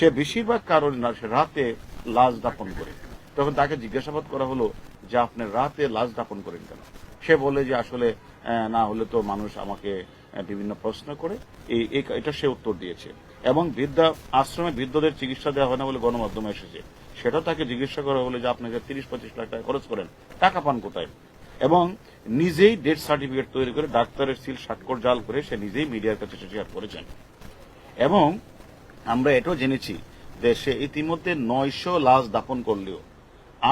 সে বেশিরভাগ কারণ না, সে রাতে লাশ দাপন করে। তখন তাকে জিজ্ঞাসাবাদ করা হলো যে, আপনি রাতে লাশ দাপন করেন কেন? সে বলে যে, আসলে না হলে তো মানুষ আমাকে বিভিন্ন প্রশ্ন করে। এই- এটা সে উত্তর দিয়েছে। এবং বৃদ্ধা, আশ্রমে বৃদ্ধদের চিকিৎসা দেওয়া হয় না বলে গণমাধ্যমে এসেছে। সেটা তাকে জিজ্ঞাসা করা হলো যে আপনাকে তিরিশ পঁচিশ লাখ টাকা খরচ করেন, টাকা পান কোথায়? এবং নিজেই ডেথ সার্টিফিকেট তৈরি করে ডাক্তারের সিল স্বাক্ষর জাল করে সে নিজেই মিডিয়ার কাছে শেয়ার করেছেন। এবং আমরা এটাও জেনেছি যে সে ইতিমধ্যে নয়শো লাশ দাপন করলেও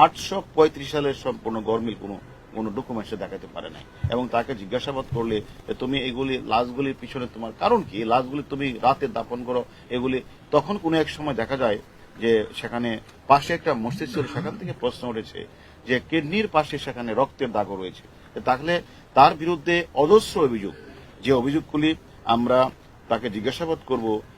আটশো পঁয়ত্রিশ সালের সম্পূর্ণ গরমিল কোনো কোনো ডকুমেন্টসে দেখাতে পারে নাই। এবং তাকে জিজ্ঞাসাবাদ করলে তুমি এগুলি, লাশগুলির পিছনে তোমার কারণ কি? লাশগুলি তুমি রাতে দাপন করো, এগুলি তখন কোনো এক সময় দেখা যায় যে সেখানে পাশে একটা মসজিদ ছিল, সেখান থেকে প্রশ্ন উঠেছে যে কিডনির পাশে সেখানে রক্তের দাগও রয়েছে। তাহলে তার বিরুদ্ধে অজস্র অভিযোগ। যে অভিযোগগুলি আমরা তাকে জিজ্ঞাসাবাদ করব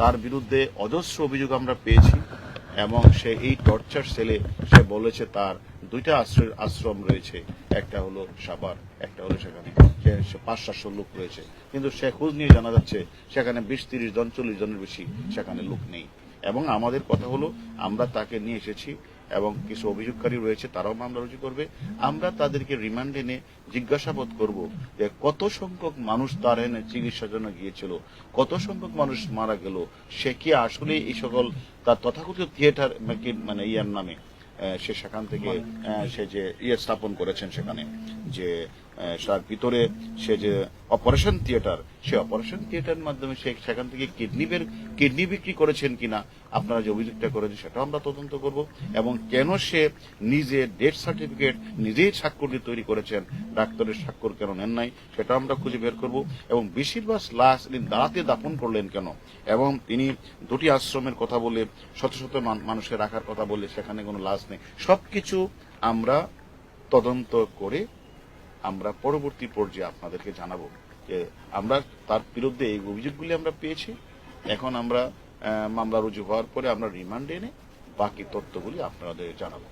তার বিরুদ্ধে অজস্র অভিযোগ আমরা পেয়েছি, এবং সে এই টর্চার সেলে সে বলেছে তার দুইটা আশ্রয়, আশ্রম রয়েছে। একটা হলো সাবার একটা হলো সেখানে। পাঁচ সাতশো লোক রয়েছে। কিন্তু সে খোঁজ নিয়ে জানা যাচ্ছে সেখানে বিশ তিরিশ জন, চল্লিশ জনের বেশি সেখানে লোক নেই। এবং আমাদের কথা হলো, আমরা তাকে নিয়ে এসেছি এবং কিছু অভিযোগকারী রয়েছে, তারাও মামলা রুজু করবে। আমরা তাদেরকে রিমান্ড এনে জিজ্ঞাসাবাদ করব যে কত সংখ্যক মানুষ তার এনে চিকিৎসার জন্য গিয়েছিল, কত সংখ্যক মানুষ মারা গেল, সে কি আসলে এই সকল তার তথাকথিত থিয়েটার মানে ইয়ার নামে সে সেখান থেকে সে যে ইয়ে স্থাপন করেছেন সেখানে, যে তার ভিতরে সে যে অপারেশন থিয়েটার সে অপারেশন থিয়েটারের মাধ্যমে সে সেখান থেকে কিডনি বের কিডনি বিক্রি করেছেন কিনা, আপনারা যে অভিযোগটা করেছেন সেটাও আমরা তদন্ত করব। এবং কেন সে নিজে ডেথ সার্টিফিকেট নিজেই স্বাক্ষর দিয়ে তৈরি করেছেন, ডাক্তারের স্বাক্ষর কেন নেন নাই সেটা আমরা খুঁজে বের করব। এবং বেশিরভাগ লাশ তিনি দাঁড়াতে দাপন করলেন কেন? এবং তিনি দুটি আশ্রমের কথা বলে, শত শত মানুষের রাখার কথা বলে সেখানে কোনো লাশ নেই। সবকিছু আমরা তদন্ত করে আমরা পরবর্তী পর্যায়ে আপনাদেরকে জানাব যে আমরা তার বিরুদ্ধে এই অভিযোগগুলি আমরা পেয়েছি। এখন আমরা মামলা রুজু হওয়ার পরে আমরা রিমান্ডে এনে বাকি তথ্যগুলি আপনাদের জানাব।